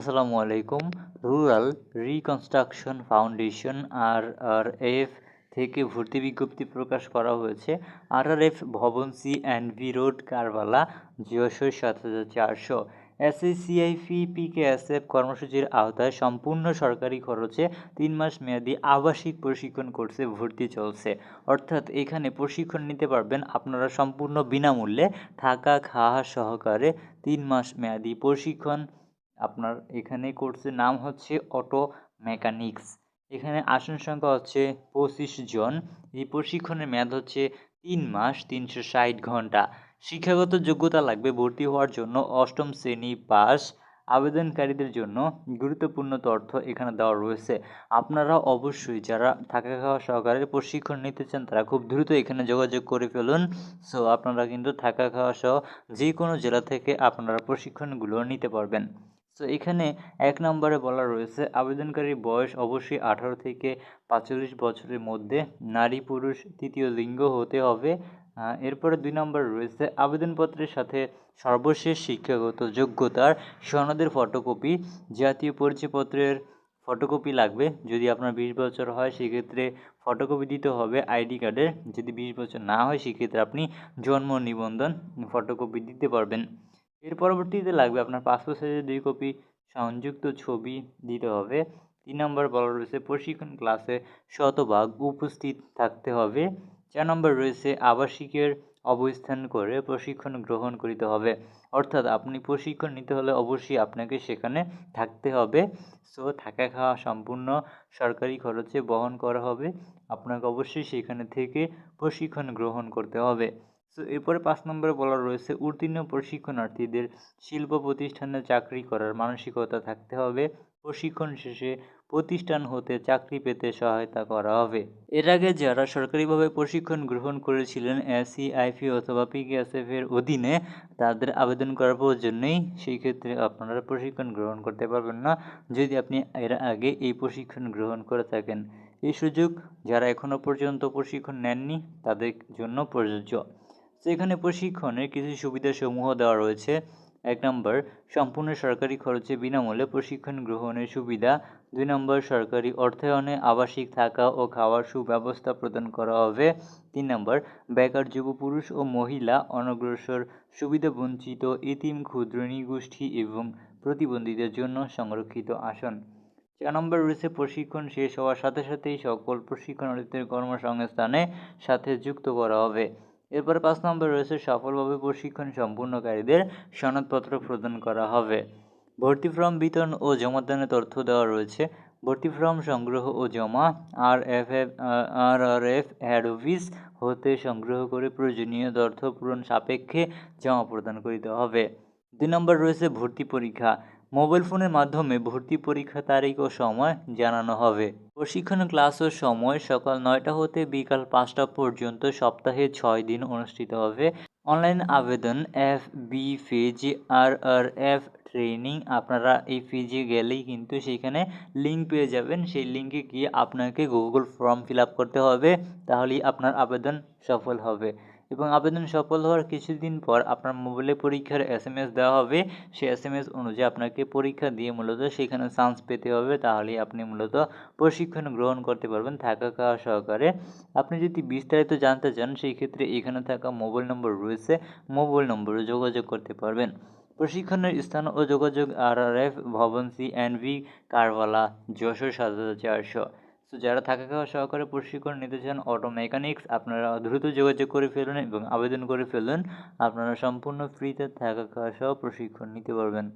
আসসালামু আলাইকুম। Rural reconstruction foundation, R R F থেকে ভর্তি বিজ্ঞপ্তি প্রকাশ করা হয়েছে। আর আর এফ ভবন C and V road, Karbala Jessore সাত হাজার চারশো। এসএসসিআই ফি পিকেএসএফ কর্মসূচির আওতায় সম্পূর্ণ সরকারি খরচে তিন মাস মেয়াদি আবাসিক প্রশিক্ষণ কোর্সে ভর্তি চলছে। অর্থাৎ এখানে প্রশিক্ষণ নিতে পারবেন আপনারা সম্পূর্ণ বিনামূল্যে, থাকা, খাওয়া সহকারে তিন মাস মেয়াদি প্রশিক্ষণ আপনার এখানে কোর্সের নাম হচ্ছে অটো মেকানিক্স এখানে আসন সংখ্যা হচ্ছে পঁচিশ জন। এই প্রশিক্ষণের মেয়াদ হচ্ছে তিন মাস, তিনশো ষাট ঘণ্টা। শিক্ষাগত যোগ্যতা লাগবে ভর্তি হওয়ার জন্য অষ্টম শ্রেণি পাস। আবেদনকারীদের জন্য গুরুত্বপূর্ণ তথ্য এখানে দেওয়া রয়েছে। আপনারা অবশ্যই যারা থাকা খাওয়া সহকারে প্রশিক্ষণ নিতে চান, তারা খুব দ্রুত এখানে যোগাযোগ করে ফেলুন। সো আপনারা কিন্তু থাকা খাওয়া সহ যে কোনো জেলা থেকে আপনারা প্রশিক্ষণগুলো নিতে পারবেন। তো এখানে এক নম্বরে বলা রয়েছে, আবেদনকারীর বয়স অবশ্যই আঠারো থেকে পাঁচচল্লিশ বছরের মধ্যে, নারী পুরুষ তৃতীয় লিঙ্গ হতে হবে। এরপরে দুই নম্বর রয়েছে, আবেদনপত্রের সাথে সর্বশেষ শিক্ষাগত যোগ্যতার সনদের ফটোকপি, জাতীয় পরিচয়পত্রের ফটোকপি লাগবে। যদি আপনার বিশ বছর হয়, সেক্ষেত্রে ফটোকপি দিতে হবে আইডি কার্ডের। যদি বিশ বছর না হয়, সেক্ষেত্রে আপনি জন্ম নিবন্ধন ফটোকপি দিতে পারবেন। এর পরবর্তীতে লাগবে আপনার পাসপোর্ট সাইজের দুই কপি সংযুক্ত ছবি দিতে হবে। তিন নম্বর বলা রয়েছে প্রশিক্ষণ ক্লাসে শতভাগ উপস্থিত থাকতে হবে। চার নম্বর রয়েছে আবাসিকের অবস্থান করে প্রশিক্ষণ গ্রহণ করিতে হবে। অর্থাৎ আপনি প্রশিক্ষণ নিতে হলে অবশ্যই আপনাকে সেখানে থাকতে হবে। সো থাকা খাওয়া সম্পূর্ণ সরকারি খরচে বহন করা হবে। আপনাকে অবশ্যই সেখানে থেকে প্রশিক্ষণ গ্রহণ করতে হবে। সো এরপরে পাঁচ নম্বরে বলা রয়েছে, উত্তীর্ণ প্রশিক্ষণার্থীদের শিল্প প্রতিষ্ঠানে চাকরি করার মানসিকতা থাকতে হবে। প্রশিক্ষণ শেষে প্রতিষ্ঠান হতে চাকরি পেতে সহায়তা করা হবে। এর আগে যারা সরকারিভাবে প্রশিক্ষণ গ্রহণ করেছিলেন এসিআইপি অথবা পিকেএসএফ এর অধীনে, তাদের আবেদন করার প্রয়োজন নেই সেই ক্ষেত্রে আপনারা প্রশিক্ষণ গ্রহণ করতে পারবেন না যদি আপনি এর আগে এই প্রশিক্ষণ গ্রহণ করে থাকেন। এই সুযোগ যারা এখনও পর্যন্ত প্রশিক্ষণ নেননি, তাদের জন্য প্রযোজ্য। সেখানে প্রশিক্ষণের কিছু সুবিধাসমূহ দেওয়া রয়েছে। এক নম্বর, সম্পূর্ণ সরকারি খরচে বিনামূল্যে প্রশিক্ষণ গ্রহণের সুবিধা। দুই নম্বর, সরকারি অর্থায়নে আবাসিক থাকা ও খাওয়ার সুব্যবস্থা প্রদান করা হবে। তিন নম্বর, বেকার যুব পুরুষ ও মহিলা অনগ্রসর সুবিধা বঞ্চিত এতিম, ক্ষুদ্র, নিগোষ্ঠী এবং প্রতিবন্ধীদের জন্য সংরক্ষিত আসন। চার নম্বর, রয়েছে প্রশিক্ষণ শেষ হওয়ার সাথে সাথেই সকল প্রশিক্ষণার্থীদের কর্মসংস্থানে সাথে যুক্ত করা হবে। এরপরে পাঁচ নম্বর রয়েছে সফলভাবে প্রশিক্ষণ সম্পূর্ণকারীদের সনদপত্র প্রদান করা হবে। ভর্তি ফর্ম বিতরণ ও জমাদানের তথ্য দেওয়া রয়েছে। ভর্তি ফর্ম সংগ্রহ ও জমা R F F R R F head office হতে সংগ্রহ করে প্রয়োজনীয় তথ্য পূরণ সাপেক্ষে জমা প্রদান করিতে হবে। দুই নম্বর রয়েছে ভর্তি পরীক্ষা। মোবাইল ফোনের মাধ্যমে ভর্তি পরীক্ষা তারিখ ও সময় জানানো হবে। প্রশিক্ষণ ক্লাস ও সময় সকাল নয়টা হতে বিকাল পাঁচটা পর্যন্ত সপ্তাহে ছয় দিন অনুষ্ঠিত হবে। অনলাইন আবেদন F B page R R F training আপনারা এই ফিজে গেলেই কিন্তু সেইখানে লিঙ্ক পেয়ে যাবেন। সেই লিঙ্কে গিয়ে আপনাকে গুগল ফর্ম ফিল করতে হবে। তাহলেই আপনার আবেদন সফল হবে। এবং আবেদন সফল হওয়ার কিছুদিন পর আপনার মোবাইলে পরীক্ষার এস এম এস দেওয়া হবে। সেই এস এম এস অনুযায়ী আপনাকে পরীক্ষা দিয়ে মূলত সেখানে চান্স পেতে হবে। তাহলেই আপনি মূলত প্রশিক্ষণ গ্রহণ করতে পারবেন থাকা খাওয়া সহকারে। আপনি যদি বিস্তারিত জানতে চান, সেই ক্ষেত্রে এখানে থাকা মোবাইল নম্বর রয়েছে। মোবাইল নম্বরে যোগাযোগ করতে পারবেন। প্রশিক্ষণের স্থান ও যোগাযোগ আর আর এফ ভবন C N V Karbala Jessore সাত হাজার চারশো। তো যারা থাকা খাওয়া সহকারে প্রশিক্ষণ নিতে চান অটো মেকানিক্স আপনারা দ্রুত যোগাযোগ করে ফেলুন এবং আবেদন করে ফেলুন। আপনারা সম্পূর্ণ ফ্রিতে থাকা খাওয়া সহ প্রশিক্ষণ নিতে পারবেন।